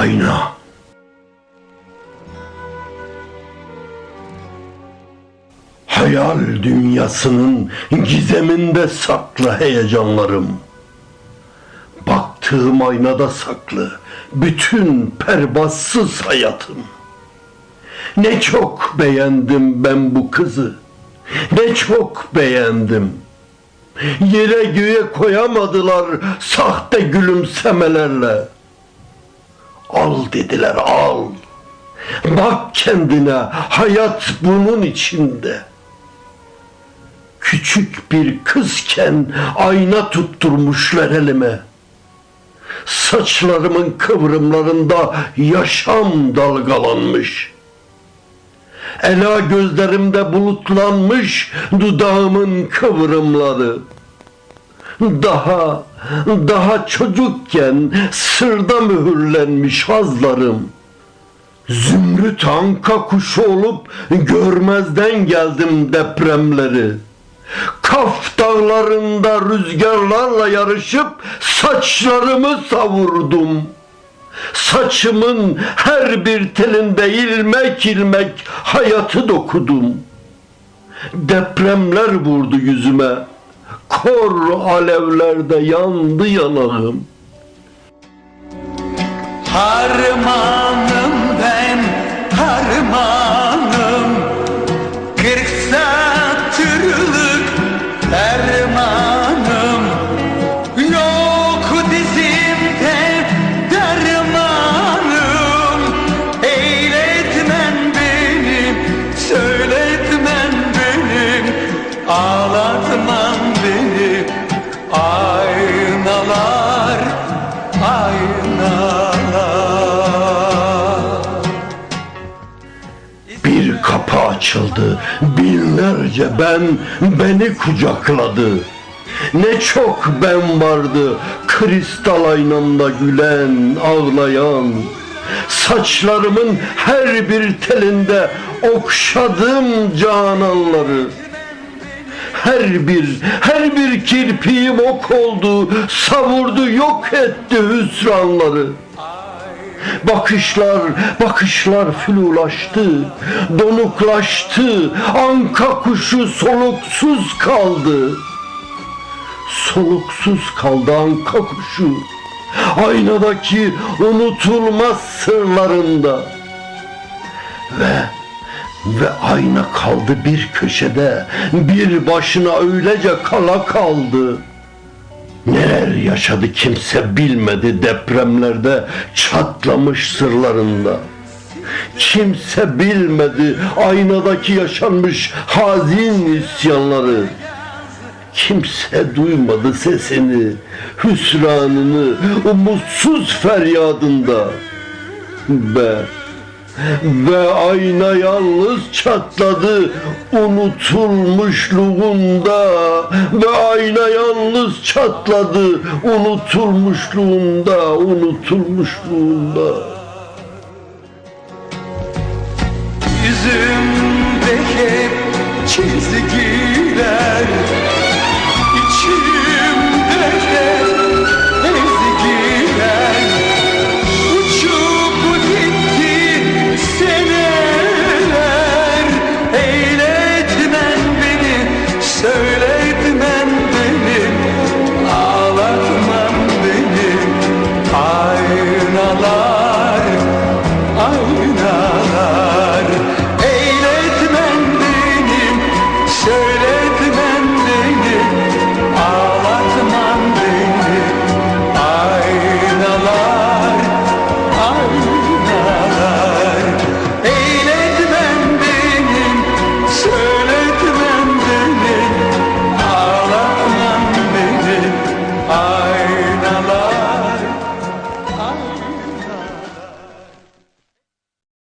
Ayna. Hayal dünyasının gizeminde saklı heyecanlarım. Baktığım aynada saklı bütün pervasız hayatım. Ne çok beğendim ben bu kızı. Ne çok beğendim. Yere göğe koyamadılar sahte gülümsemelerle. Al dediler al. Bak kendine hayat bunun içinde. Küçük bir kızken ayna tutturmuşlar elime. Saçlarımın kıvrımlarında yaşam dalgalanmış. Ela gözlerimde bulutlanmış dudağımın kıvrımları. Daha, daha çocukken sırda mühürlenmiş hazlarım. Zümrüt anka kuşu olup görmezden geldim depremleri. Kaf dağlarında rüzgarlarla yarışıp saçlarımı savurdum. Saçımın her bir telinde ilmek ilmek hayatı dokudum. Depremler vurdu yüzüme. Kor alevlerde yandı yanağım. Harmanım ben harmanım. Kırk satırlık dermanım. Yok dizimde dermanım. Eyletmen beni, söyletmen beni. Ağlatman açıldı. Binlerce ben beni kucakladı. Ne çok ben vardı kristal aynamda gülen, ağlayan. Saçlarımın her bir telinde okşadım cananları. Her bir, her bir kirpiğim ok oldu, savurdu, yok etti hüsranları. Bakışlar, bakışlar flulaştı, donuklaştı, anka kuşu soluksuz kaldı. Soluksuz kaldı anka kuşu, aynadaki unutulmaz sırlarında. Ve ve ayna kaldı bir köşede, bir başına öylece kala kaldı. Neler yaşadı kimse bilmedi depremlerde çatlamış sırlarında. Kimse bilmedi aynadaki yaşanmış hazin isyanları. Kimse duymadı sesini, hüsranını, umutsuz feryadında. Be, ve ayna yalnız çatladı unutulmuşluğunda ve ayna yalnız çatladı unutulmuşluğunda unutulmuşluğunda yüzümde hep çizgiler